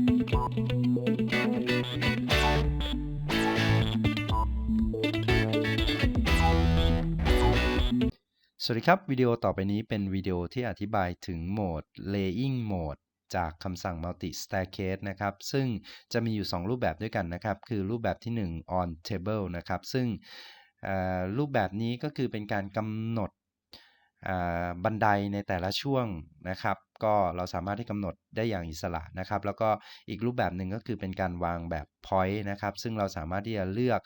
สวัสดีครับ วิดีโอต่อไปนี้เป็นวิดีโอที่อธิบายถึงโหมด laying mode จากคำสั่ง multi staircase นะครับ ซึ่งจะมีอยู่ 2 รูปแบบด้วยกันนะครับ คือรูปแบบที่ 1 on table นะครับ ซึ่งรูปแบบนี้ก็คือเป็นการกำหนดบันไดในแต่ละช่วงนะครับ ก็เราสามารถที่กำหนดได้อย่างอิสระนะครับ แล้วก็อีกรูปแบบหนึ่งก็คือเป็นการวางแบบ point นะครับ ซึ่งเราสามารถที่จะเลือก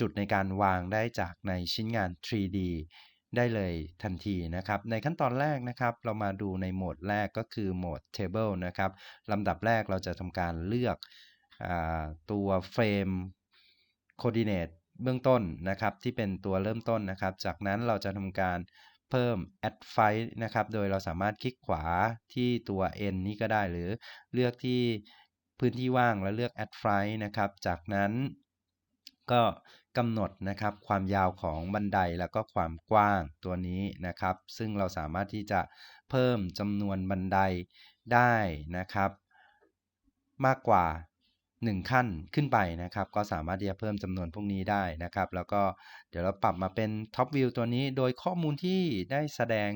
จุดในการวางได้จากในชิ้นงาน 3D ได้เลยทันทีนะครับ ในขั้นตอนแรกนะครับ เรามาดูในโหมดแรกก็คือโหมด table นะครับลำดับแรกเราจะทำการเลือกอตัวเฟรม coordinate เบื้องต้นนะครับ ที่เป็นตัวเริ่มต้นนะครับ จากนั้นเราจะทำการ เพิ่ม add file นะครับ โดยเราสามารถคลิกขวาที่ตัว n นี้ก็ได้หรือเลือกที่พื้นที่ว่างแล้วเลือก add file นะครับ จากนั้นก็กำหนดนะครับความยาวของบันไดแล้วก็ความกว้างตัวนี้นะครับ ซึ่งเราสามารถที่จะเพิ่มจำนวนบันไดได้นะครับ มากกว่า 1 ขั้นขึ้นไปนะครับ ก็สามารถที่จะเพิ่มจำนวนพวกนี้ได้นะครับ แล้วก็เดี๋ยวเราปรับมาเป็น Top View ตัวนี้ โดยข้อมูลที่ได้แสดง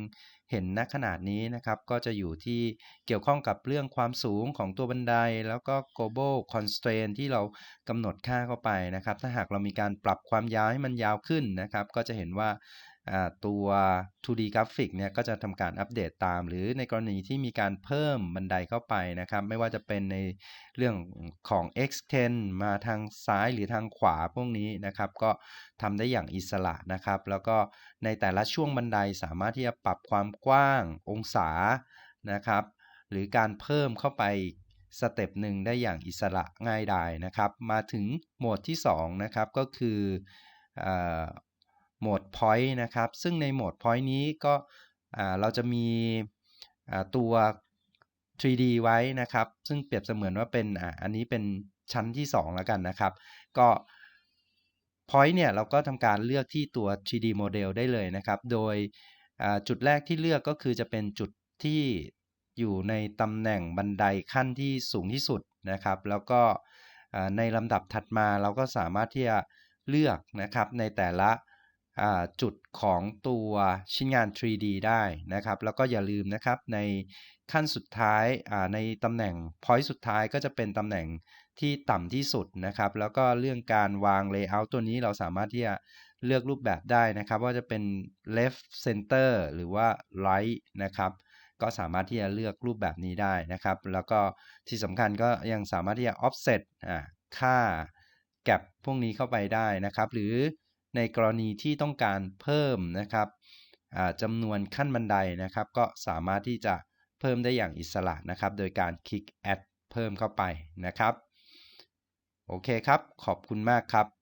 เห็นณขนาดนี้นะครับ ก็จะอยู่ที่เกี่ยวข้องกับเรื่องความสูงของตัวบันได แล้วก็ global constraint ที่เรากำหนดค่าเข้าไปนะครับ ถ้าหากเรามีการปรับความยาวให้มันยาวขึ้นนะครับ ก็จะเห็นว่า ตัว 2D กราฟิกเนี่ยก็จะทำการอัปเดตตาม หรือในกรณีที่มีการเพิ่มบันไดเข้าไปนะครับ ไม่ว่าจะเป็นในเรื่องของ extend มาทางซ้ายหรือทางขวาพวกนี้นะครับ ก็ทำได้อย่างอิสระนะครับ แล้วก็ในแต่ละช่วงบันไดสามารถที่จะปรับความกว้างองศานะครับ หรือการเพิ่มเข้าไปสเต็ปหนึ่งได้อย่างอิสระง่ายดายนะครับ มาถึงโหมดที่2นะครับก็คือ โหมด point นะครับ ซึ่งในโหมด point นี้ก็เราจะมีตัว 3D ไว้นะครับ ซึ่งเปรียบเสมือนว่าเป็นออันนี้เป็นชั้นที่ 2 แล้วกันนะครับ ก็ point เนี่ยเราก็ทำการเลือกที่ตัว 3D model ได้เลยนะครับ โดยจุดแรกที่เลือกก็คือจะเป็นจุดที่อยู่ในตำแหน่งบันไดขั้นที่สูงที่สุดนะครับ แล้วก็ในลำดับถัดมาเราก็สามารถที่จะเลือกนะครับในแต่ละ จุดของตัวชิ้นงาน 3D ได้นะครับ แล้วก็อย่าลืมนะครับในขั้นสุดท้ายในตำแหน่ง point สุดท้ายก็จะเป็นตำแหน่งที่ต่ำที่สุดนะครับ แล้วก็เรื่องการวาง layout ตัวนี้เราสามารถที่จะเลือกรูปแบบได้นะครับ ว่าจะเป็น left center หรือว่า right นะครับก็สามารถที่จะเลือกรูปแบบนี้ได้นะครับ แล้วก็ที่สำคัญก็ยังสามารถที่จะ offset ค่า gap พวกนี้เข้าไปได้นะครับ หรือ ในกรณีที่ต้องการเพิ่มนะครับจำนวนขั้นบันไดนะครับ ก็สามารถที่จะเพิ่มได้อย่างอิสระนะครับ โดยการคลิก add เพิ่มเข้าไปนะครับ โอเคครับ ขอบคุณมากครับ